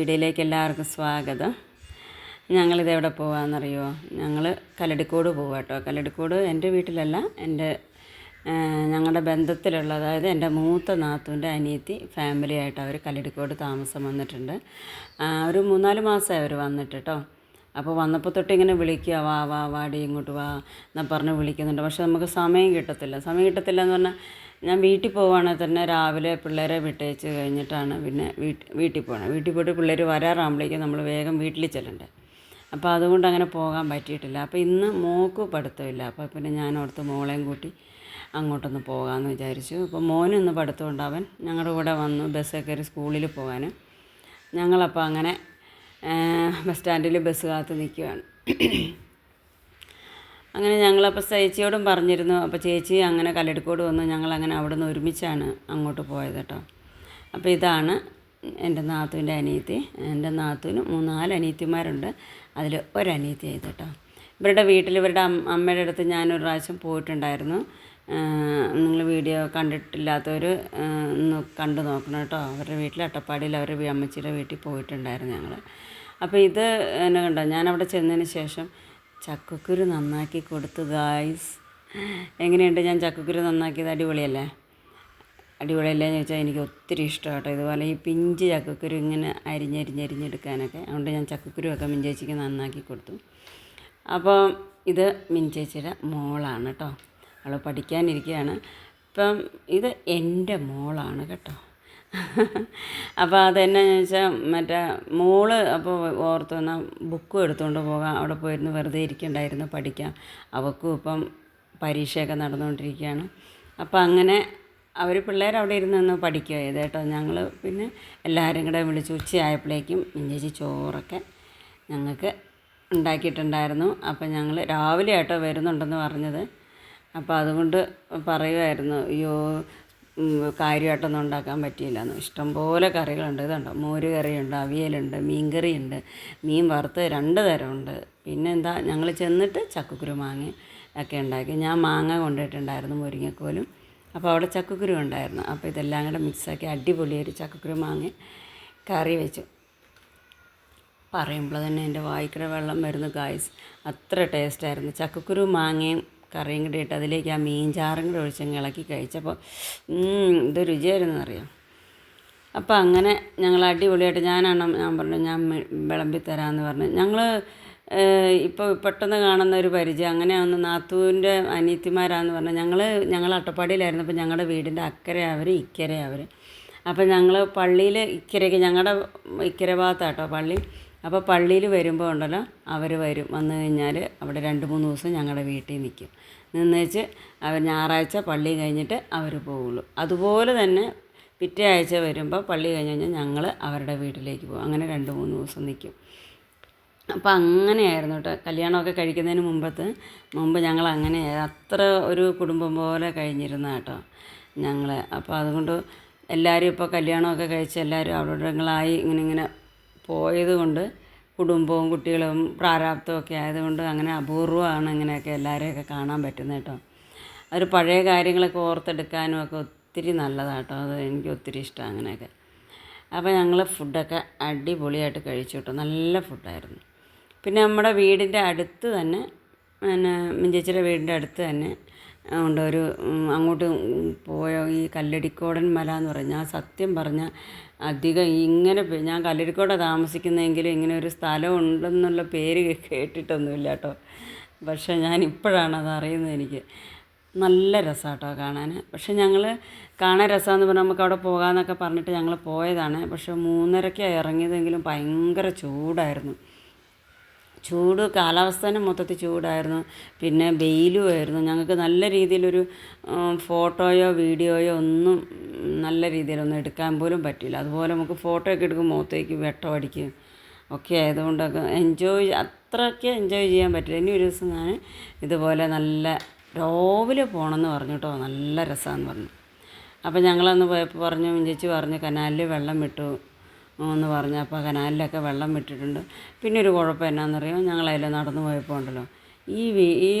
വീഡിയോയിലേക്ക് എല്ലാവർക്കും സ്വാഗതം. ഞങ്ങളിത് എവിടെ പോകാമെന്നറിയോ ഞങ്ങൾ കല്ലടിക്കോട് പോവാം കേട്ടോ കല്ലടിക്കോട് എന്റെ വീട്ടിലല്ല എന്റെ ഞങ്ങളുടെ ബന്ധത്തിലുള്ള അതായത് എന്റെ മൂത്ത നാത്തൂന്റെ അനിയത്തി ഫാമിലി ആയിട്ട് അവർ കല്ലടിക്കോട് താമസം വന്നിട്ടുണ്ട്. ഒരു മൂന്നാൽ മാസമായി അവർ വന്നിട്ട് കേട്ടോ അപ്പോൾ വന്നപ്പോൾ തൊട്ട് ഇങ്ങനെ വിളിക്കുക വാ വാ വാടി ഇങ്ങോട്ട് വാ എന്നാ പറഞ്ഞ് വിളിക്കുന്നുണ്ട്. പക്ഷെ നമുക്ക് സമയം കിട്ടത്തില്ല. സമയം കിട്ടത്തില്ല എന്ന് പറഞ്ഞാൽ ഞാൻ വീട്ടിൽ പോവുകയാണെങ്കിൽ തന്നെ രാവിലെ പിള്ളേരെ വിട്ടേച്ച് കഴിഞ്ഞിട്ടാണ് പിന്നെ വീട്ടിൽ പോകണം വീട്ടിൽ പോയിട്ട് പിള്ളേർ വരാറാകുമ്പോഴേക്കും നമ്മൾ വേഗം വീട്ടിൽ ചെല്ലണ്ടേ. അപ്പോൾ അതുകൊണ്ട് അങ്ങനെ പോകാൻ പറ്റിയിട്ടില്ല. അപ്പോൾ ഇന്ന് മോക്ക് പഠിത്തമില്ല. അപ്പോൾ പിന്നെ ഞാൻ അവിടുത്തെ മോളെയും കൂട്ടി അങ്ങോട്ടൊന്ന് പോകാമെന്ന് വിചാരിച്ചു. അപ്പോൾ മോനിന്ന് പഠിത്തമുണ്ട്. അവൻ ഞങ്ങളുടെ കൂടെ വന്നു ബസ്സൊക്കെ കയറി സ്കൂളിൽ പോകാൻ ഞങ്ങളപ്പോൾ അങ്ങനെ ബസ് സ്റ്റാൻഡിൽ ബസ് കാത്ത് നിൽക്കുകയാണ് അങ്ങനെ ഞങ്ങളപ്പോൾ ചേച്ചിയോടും പറഞ്ഞിരുന്നു. അപ്പോൾ ചേച്ചി അങ്ങനെ കല്ലെടുക്കോട് വന്നു. ഞങ്ങളങ്ങനെ അവിടെ നിന്ന് ഒരുമിച്ചാണ് അങ്ങോട്ട് പോയത് കേട്ടോ. അപ്പോൾ ഇതാണ് എന്റെ നാത്തുവിന്റെ അനിയത്തി. എന്റെ നാത്തൂന് മൂന്നാൽ അനിയത്തിമാരുണ്ട്. അതിൽ ഒരനിയത്തി ആയത് കേട്ടോ. ഇവരുടെ വീട്ടിൽ ഇവരുടെ അമ്മയുടെ അടുത്ത് ഞാനൊരു പ്രാവശ്യം പോയിട്ടുണ്ടായിരുന്നു. നിങ്ങൾ വീഡിയോ കണ്ടിട്ടില്ലാത്തവർ കണ്ടു നോക്കണം കേട്ടോ. അവരുടെ വീട്ടിൽ അട്ടപ്പാടിയിൽ അവരുടെ അമ്മച്ചിയുടെ വീട്ടിൽ പോയിട്ടുണ്ടായിരുന്നു ഞങ്ങൾ അപ്പോൾ ഇത് എന്നെ കണ്ടോ? ഞാനവിടെ ചെന്നതിന് ശേഷം ചക്കക്കുരു നന്നാക്കി കൊടുത്തു ഗായ്സ് എങ്ങനെയുണ്ട്? ഞാൻ ചക്കക്കുരു നന്നാക്കിയത് അടിപൊളിയല്ലേ? അടിപൊളിയല്ലേ എന്ന് ചോദിച്ചാൽ എനിക്ക് ഒത്തിരി ഇഷ്ടമാണ് കേട്ടോ ഇതുപോലെ ഈ പിഞ്ച് ചക്കക്കുരു ഇങ്ങനെ അരിഞ്ഞരിഞ്ഞരിഞ്ഞെടുക്കാനൊക്കെ. അതുകൊണ്ട് ഞാൻ ചക്കക്കുരുവൊക്കെ മിഞ്ചേച്ചിക്ക് നന്നാക്കി കൊടുത്തു. അപ്പോൾ ഇത് മിഞ്ചേച്ചിയുടെ മോളാണ് കേട്ടോ. അവൾ പഠിക്കാനിരിക്കുകയാണ് ഇപ്പം ഇത് എന്റെ മോളാണ് കേട്ടോ. അപ്പോൾ അതെന്നാന്ന് വെച്ചാൽ മറ്റേ മോൾ അപ്പോൾ ഓർത്തു എന്നാൽ ബുക്കും എടുത്തുകൊണ്ട് പോകാം. അവിടെ പോയിരുന്നു വെറുതെ ഇരിക്കണ്ടായിരുന്നു പഠിക്കാം അവൾക്കും ഇപ്പം പരീക്ഷയൊക്കെ നടന്നുകൊണ്ടിരിക്കുകയാണ് അപ്പോൾ അങ്ങനെ അവർ പിള്ളേർ അവിടെ ഇരുന്ന് നിന്ന് പഠിക്കുക ചെയ്ത് കേട്ടോ. ഞങ്ങൾ പിന്നെ എല്ലാവരും കൂടെ വിളിച്ച് ഉച്ചയായപ്പോഴേക്കും ഇഞ്ചേച്ചി ചോറൊക്കെ ഞങ്ങൾക്ക് ഉണ്ടാക്കിയിട്ടുണ്ടായിരുന്നു. അപ്പം ഞങ്ങൾ രാവിലെ ആട്ടോ വരുന്നുണ്ടെന്ന് പറഞ്ഞത്. അപ്പോൾ അതുകൊണ്ട് പറയുമായിരുന്നു അയ്യോ കാര്യമായിട്ടൊന്നും ഉണ്ടാക്കാൻ പറ്റിയില്ല. ഇഷ്ടംപോലെ കറികളുണ്ട്. ഇതുണ്ട്? മോര് കറിയുണ്ട് അവിയലുണ്ട് മീൻ കറിയുണ്ട് മീൻ വറുത്ത് രണ്ട് തരമുണ്ട്. പിന്നെ എന്താ ഞങ്ങൾ ചെന്നിട്ട് ചക്കക്കുരു മാങ്ങ ഒക്കെ ഉണ്ടാക്കി. ഞാൻ മാങ്ങ കൊണ്ടിട്ടുണ്ടായിരുന്നു മുരിങ്ങക്കോലും. അപ്പോൾ അവിടെ ചക്കക്കുരു ഉണ്ടായിരുന്നു. അപ്പോൾ ഇതെല്ലാം കൂടെ മിക്സാക്കി അടിപൊളിയൊരു ചക്കക്കുരു മാങ്ങ കറി വെച്ചു. പറയുമ്പോൾ തന്നെ എന്റെ വായിക്കട വെള്ളം വരുന്നു ഗായ്സ് അത്ര ടേസ്റ്റായിരുന്നു ചക്കക്കുരു മാങ്ങയും കറിയും കൂടി ഇട്ട് അതിലേക്ക് ആ മീൻ ചാറും കൂടെ ഒഴിച്ചങ്ങ് ഇളക്കി കഴിച്ചപ്പോൾ ഇത് രുചിയായിരുന്നു അറിയാം? അപ്പോൾ അങ്ങനെ ഞങ്ങൾ അടിപൊളിയായിട്ട് ഞാനാണ് ഞാൻ പറഞ്ഞു ഞാൻ വിളമ്പി തരാമെന്ന് പറഞ്ഞു. ഞങ്ങൾ ഇപ്പോൾ പെട്ടെന്ന് കാണുന്ന ഒരു പരിചയം അങ്ങനെ ഒന്ന് നാത്തൂന്റെ അനിയത്തിമാരാന്ന് പറഞ്ഞാൽ ഞങ്ങൾ ഞങ്ങൾ അട്ടപ്പാടിയിലായിരുന്നു അപ്പോൾ ഞങ്ങളുടെ വീടിന്റെ അക്കരെ അവർ ഇക്കരെ അവർ അപ്പോൾ ഞങ്ങൾ പള്ളിയിൽ ഇക്കരയ്ക്ക് ഞങ്ങളുടെ ഇക്കര ഭാഗത്താട്ടോ പള്ളി. അപ്പോൾ പള്ളിയിൽ വരുമ്പോൾ ഉണ്ടല്ലോ അവർ വരും. വന്നു കഴിഞ്ഞാൽ അവിടെ രണ്ട് മൂന്ന് ദിവസം ഞങ്ങളുടെ വീട്ടിൽ നിൽക്കും നിന്നേച്ച് അവർ ഞായറാഴ്ച പള്ളി കഴിഞ്ഞിട്ട് അവർ പോവുള്ളൂ. അതുപോലെ തന്നെ പിറ്റേ ആഴ്ച വരുമ്പോൾ പള്ളി കഴിഞ്ഞ് കഴിഞ്ഞാൽ ഞങ്ങൾ അവരുടെ വീട്ടിലേക്ക് പോകും. അങ്ങനെ രണ്ട് മൂന്ന് ദിവസം നിൽക്കും അപ്പോൾ അങ്ങനെയായിരുന്നു കേട്ടോ കല്യാണമൊക്കെ കഴിക്കുന്നതിന് മുമ്പത്ത് മുമ്പ് ഞങ്ങൾ അങ്ങനെ അത്ര ഒരു കുടുംബം പോലെ കഴിഞ്ഞിരുന്ന കേട്ടോ ഞങ്ങൾ അപ്പോൾ അതുകൊണ്ട് എല്ലാവരും ഇപ്പോൾ കല്യാണമൊക്കെ കഴിച്ച് എല്ലാവരും അവിടങ്ങളായി ഇങ്ങനെ ഇങ്ങനെ പോയത് കൊണ്ട് കുടുംബവും കുട്ടികളും പ്രാരാബ്ദവും ഒക്കെ ആയതുകൊണ്ട് അങ്ങനെ അപൂർവമാണ് ഇങ്ങനെയൊക്കെ എല്ലാവരെയൊക്കെ കാണാൻ പറ്റുന്നത് കേട്ടോ. ഒരു പഴയ കാര്യങ്ങളൊക്കെ ഓർത്തെടുക്കാനും ഒക്കെ ഒത്തിരി നല്ലതാണ് കേട്ടോ. അത് എനിക്ക് ഒത്തിരി ഇഷ്ടമാണ് അങ്ങനെയൊക്കെ. അപ്പോൾ ഞങ്ങൾ ഫുഡൊക്കെ അടിപൊളിയായിട്ട് കഴിച്ചു കേട്ടോ. നല്ല ഫുഡായിരുന്നു. പിന്നെ നമ്മുടെ വീടിന്റെ അടുത്ത് തന്നെ പിന്നെ മിഞ്ചേച്ചിയുടെ വീടിന്റെ അടുത്ത് തന്നെ ഉണ്ട് ഒരു അങ്ങോട്ട് പോയ ഈ കല്ലടിക്കോടൻ മല എന്ന് പറഞ്ഞാൽ സത്യം പറഞ്ഞാൽ അധികം ഇങ്ങനെ ഞാൻ കല്ലടിക്കോട താമസിക്കുന്നതെങ്കിലും ഇങ്ങനെ ഒരു സ്ഥലം ഉണ്ടെന്നുള്ള പേര് കേട്ടിട്ടൊന്നുമില്ല കേട്ടോ. പക്ഷേ ഞാൻ ഇപ്പോഴാണ് അത് അറിയുന്നത് എനിക്ക്. നല്ല രസമാട്ടോ കാണാൻ. പക്ഷേ ഞങ്ങൾ കാണാൻ രസമെന്ന് പറഞ്ഞാൽ നമുക്ക് അവിടെ പോകാമെന്നൊക്കെ പറഞ്ഞിട്ട് ഞങ്ങൾ പോയതാണ്. പക്ഷെ മൂന്നരയ്ക്കാണ് ഇറങ്ങിയതെങ്കിലും ഭയങ്കര ചൂടായിരുന്നു. ചൂട് കാലാവസ്ഥ തന്നെ മൊത്തത്തിൽ ചൂടായിരുന്നു. പിന്നെ വെയിലുമായിരുന്നു ഞങ്ങൾക്ക് നല്ല രീതിയിലൊരു ഫോട്ടോയോ വീഡിയോയോ ഒന്നും നല്ല രീതിയിലൊന്നും എടുക്കാൻ പോലും പറ്റില്ല അതുപോലെ നമുക്ക് ഫോട്ടോ ഒക്കെ എടുക്കും മുഖത്തേക്ക് വെട്ടം അടിക്കും. ഒക്കെ ആയതുകൊണ്ടൊക്കെ എൻജോയ് അത്രയ്ക്ക് എൻജോയ് ചെയ്യാൻ പറ്റില്ല ഇനി ഒരു ദിവസം ഞാൻ ഇതുപോലെ നല്ല രാവിലെ പോകണമെന്ന് പറഞ്ഞു കേട്ടോ. നല്ല രസമാണെന്ന് പറഞ്ഞു. അപ്പോൾ ഞങ്ങളന്ന് പോയപ്പോൾ പറഞ്ഞു ചേച്ചി പറഞ്ഞു കനാലിൽ വെള്ളം വിട്ടു. എന്ന് പറഞ്ഞ് അപ്പോൾ കനാലിലൊക്കെ വെള്ളം വിട്ടിട്ടുണ്ട്. പിന്നെ ഒരു കുഴപ്പം എന്നാണെന്നറിയോ ഞങ്ങളതിൽ നടന്നു പോയപ്പോൾ ഉണ്ടല്ലോ. ഈ ഈ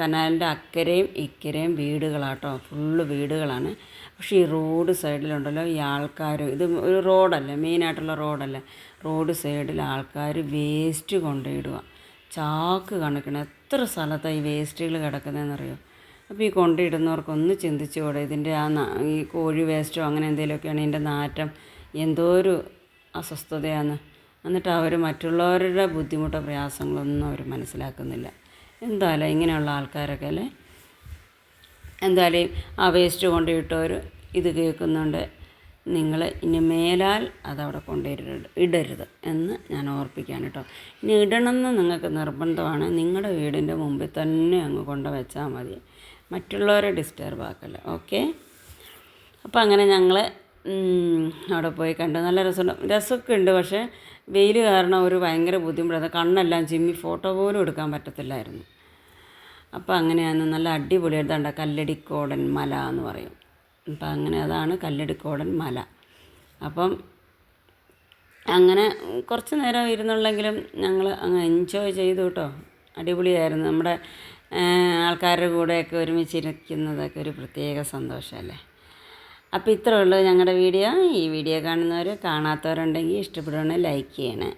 കനാലിന്റെ അക്കരയും ഇക്കരയും വീടുകളാട്ടോ. ഫുള്ള് വീടുകളാണ്. പക്ഷേ ഈ റോഡ് സൈഡിലുണ്ടല്ലോ ഈ ആൾക്കാർ ഇത് ഒരു റോഡല്ലേ മെയിനായിട്ടുള്ള റോഡല്ലേ. റോഡ് സൈഡിൽ ആൾക്കാർ വേസ്റ്റ് കൊണ്ടിടുക ചാക്ക് കണക്കിന് എത്ര സ്ഥലത്താണ് ഈ വേസ്റ്റുകൾ കിടക്കുന്നതെന്നറിയോ അപ്പോൾ ഈ കൊണ്ടിടുന്നവർക്കൊന്ന് ചിന്തിച്ചുകൂടെ ഇതിന്റെ ആ ഈ കോഴി വേസ്റ്റോ അങ്ങനെ എന്തെങ്കിലുമൊക്കെയാണ് ഇതിന്റെ നാറ്റം. എന്തോ ഒരു അസ്വസ്ഥതയാണ്. എന്നിട്ട് അവർ മറ്റുള്ളവരുടെ ബുദ്ധിമുട്ടോ പ്രയാസങ്ങളൊന്നും അവർ മനസ്സിലാക്കുന്നില്ല. എന്തായാലും ഇങ്ങനെയുള്ള ആൾക്കാരൊക്കെ അല്ലേ? എന്തായാലും ആ വേസ്റ്റ് കൊണ്ടുപോയിട്ടവർ ഇത് കേൾക്കുന്നുണ്ട്. നിങ്ങൾ ഇനി മേലാൽ അതവിടെ കൊണ്ടുവരരുത് ഇടരുത് എന്ന് ഞാൻ ഓർപ്പിക്കുകയാണ് കേട്ടോ. ഇനി ഇടണമെന്ന് നിങ്ങൾക്ക് നിർബന്ധമാണ്. നിങ്ങളുടെ വീടിന്റെ മുമ്പിൽ തന്നെ അങ്ങ് കൊണ്ട് വെച്ചാൽ മതി. മറ്റുള്ളവരെ ഡിസ്റ്റർബ് ആക്കല്ല. ഓക്കെ അപ്പോൾ അങ്ങനെ ഞങ്ങൾ അവിടെ പോയി കണ്ടു. നല്ല രസമുണ്ട്. രസമൊക്കെ ഉണ്ട് പക്ഷേ വെയിൽ കാരണം ഒരു ഭയങ്കര ബുദ്ധിമുട്ടാണ് കണ്ണെല്ലാം ചിമ്മി ഫോട്ടോ പോലും എടുക്കാൻ പറ്റത്തില്ലായിരുന്നു. അപ്പോൾ അങ്ങനെയാണ് നല്ല അടിപൊളിയായിട്ടുണ്ട് കല്ലടിക്കോടൻ മല എന്ന് പറയും. അപ്പം അങ്ങനെ അതാണ് കല്ലടിക്കോടൻ മല. അപ്പം അങ്ങനെ കുറച്ച് നേരം ഇരുന്നുള്ളെങ്കിലും ഞങ്ങൾ അങ്ങ് എൻജോയ് ചെയ്തു കേട്ടോ. അടിപൊളിയായിരുന്നു. നമ്മുടെ ആൾക്കാരുടെ കൂടെയൊക്കെ ഒരുമിച്ചിരിക്കുന്നതൊക്കെ ഒരു പ്രത്യേക സന്തോഷമല്ലേ? അപ്പോൾ ഇത്രയേ ഉള്ളൂ ഞങ്ങളുടെ വീഡിയോ. ഈ വീഡിയോ കാണുന്നവർ കാണാത്തവരുണ്ടെങ്കിൽ ഇഷ്ടപ്പെടുകയാണെങ്കിൽ ലൈക്ക് ചെയ്യണേ.